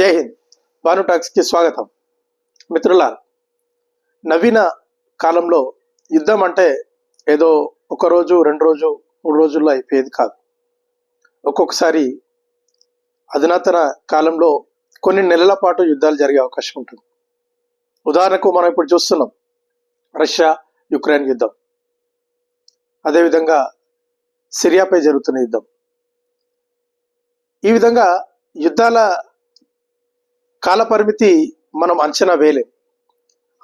జై హింద్. భాను టాక్స్కి స్వాగతం. మిత్రుల నవీన కాలంలో యుద్ధం అంటే ఏదో ఒక రోజు రెండు రోజు మూడు రోజుల్లో అయిపోయేది కాదు. ఒక్కొక్కసారి అధునాతన కాలంలో కొన్ని నెలల పాటు యుద్ధాలు జరిగే అవకాశం ఉంటుంది. ఉదాహరణకు మనం ఇప్పుడు చూస్తున్నాం రష్యా యుక్రెయిన్ యుద్ధం. అదేవిధంగా సిరియాపై జరుగుతున్న యుద్ధం. ఈ విధంగా యుద్ధాల కాల పరిమితి మనం అంచనా వేయలేం.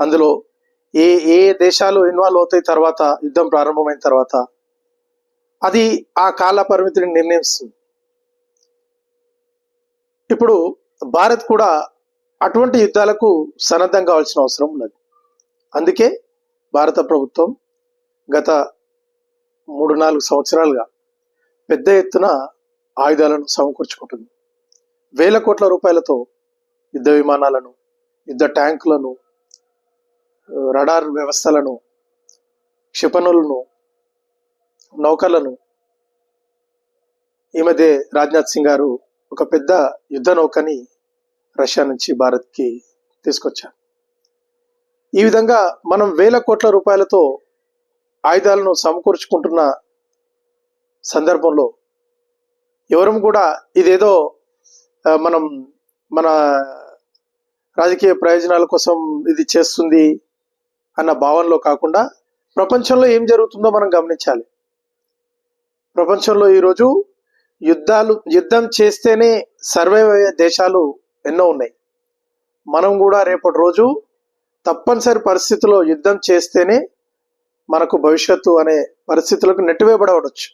అందులో ఏ ఏ దేశాలు ఇన్వాల్వ్ అవుతాయి తర్వాత యుద్ధం ప్రారంభమైన తర్వాత అది ఆ కాల పరిమితిని నిర్ణయిస్తుంది. ఇప్పుడు భారత్ కూడా అటువంటి యుద్ధాలకు సన్నద్ధం కావాల్సిన అవసరం ఉన్నది. అందుకే భారత ప్రభుత్వం గత మూడు నాలుగు సంవత్సరాలుగా పెద్ద ఎత్తున ఆయుధాలను సమకూర్చుకుంటుంది. వేల కోట్ల రూపాయలతో యుద్ధ విమానాలను యుద్ధ ట్యాంకులను రడార్ వ్యవస్థలను క్షిపణులను నౌకలను ఈ మధ్య రాజ్నాథ్ సింగ్ గారు ఒక పెద్ద యుద్ధ నౌకని రష్యా నుంచి భారత్కి తీసుకొచ్చారు. ఈ విధంగా మనం వేల కోట్ల రూపాయలతో ఆయుధాలను సమకూర్చుకుంటున్న సందర్భంలో ఎవరం కూడా ఇదేదో మనం మన రాజకీయ ప్రయోజనాల కోసం ఇది చేస్తుంది అన్న భావనలో కాకుండా ప్రపంచంలో ఏం జరుగుతుందో మనం గమనించాలి. ప్రపంచంలో ఈరోజు యుద్ధాలు యుద్ధం చేస్తేనే సర్వైవ్ అయ్యే దేశాలు ఎన్నో ఉన్నాయి. మనం కూడా రేపటి రోజు తప్పనిసరి పరిస్థితిలో యుద్ధం చేస్తేనే మనకు భవిష్యత్తు అనే పరిస్థితులకు నెట్టివేయబడవచ్చు.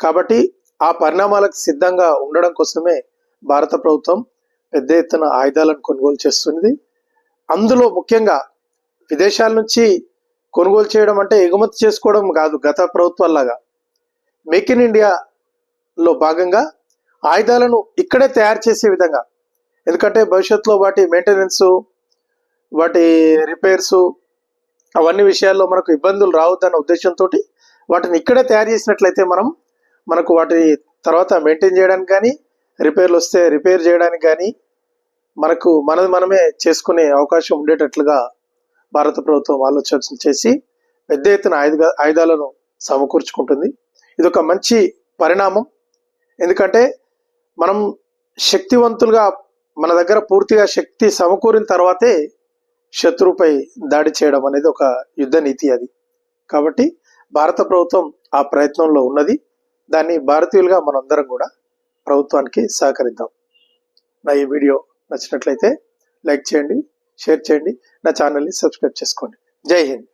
కాబట్టి ఆ పరిణామాలకు సిద్ధంగా ఉండడం కోసమే భారత ప్రభుత్వం పెద్ద ఎత్తున ఆయుధాలను కొనుగోలు చేస్తున్నది. అందులో ముఖ్యంగా విదేశాల నుంచి కొనుగోలు చేయడం అంటే ఎగుమతి చేసుకోవడం కాదు గత ప్రభుత్వాల్లాగా. మేక్ ఇన్ ఇండియాలో భాగంగా ఆయుధాలను ఇక్కడే తయారు చేసే విధంగా. ఎందుకంటే భవిష్యత్తులో వాటి మెయింటెనెన్స్ వాటి రిపేర్స్ అవన్నీ విషయాల్లో మనకు ఇబ్బందులు రావద్దన్న ఉద్దేశంతో వాటిని ఇక్కడే తయారు చేసినట్లయితే మనం మనకు వాటి తర్వాత మెయింటైన్ చేయడానికి కానీ రిపేర్లు వస్తే రిపేర్ చేయడానికి కానీ మనకు మనది మనమే చేసుకునే అవకాశం ఉండేటట్లుగా భారత ప్రభుత్వం ఆలోచన చేసి పెద్ద ఎత్తున ఆయుధ ఆయుధాలను సమకూర్చుకుంటుంది. ఇది ఒక మంచి పరిణామం. ఎందుకంటే మనం శక్తివంతులుగా మన దగ్గర పూర్తిగా శక్తి సమకూరిన తర్వాతే శత్రువుపై దాడి చేయడం అనేది ఒక యుద్ధ నీతి అది. కాబట్టి భారత ప్రభుత్వం ఆ ప్రయత్నంలో ఉన్నది. దాన్ని భారతీయులుగా మనందరం కూడా ప్రభుత్వానికి సహకరిద్దాం. నా ఈ వీడియో నచ్చినట్లయితే లైక్ చేయండి షేర్ చేయండి నా ఛానల్ని సబ్స్క్రైబ్ చేసుకోండి. జై హింద్.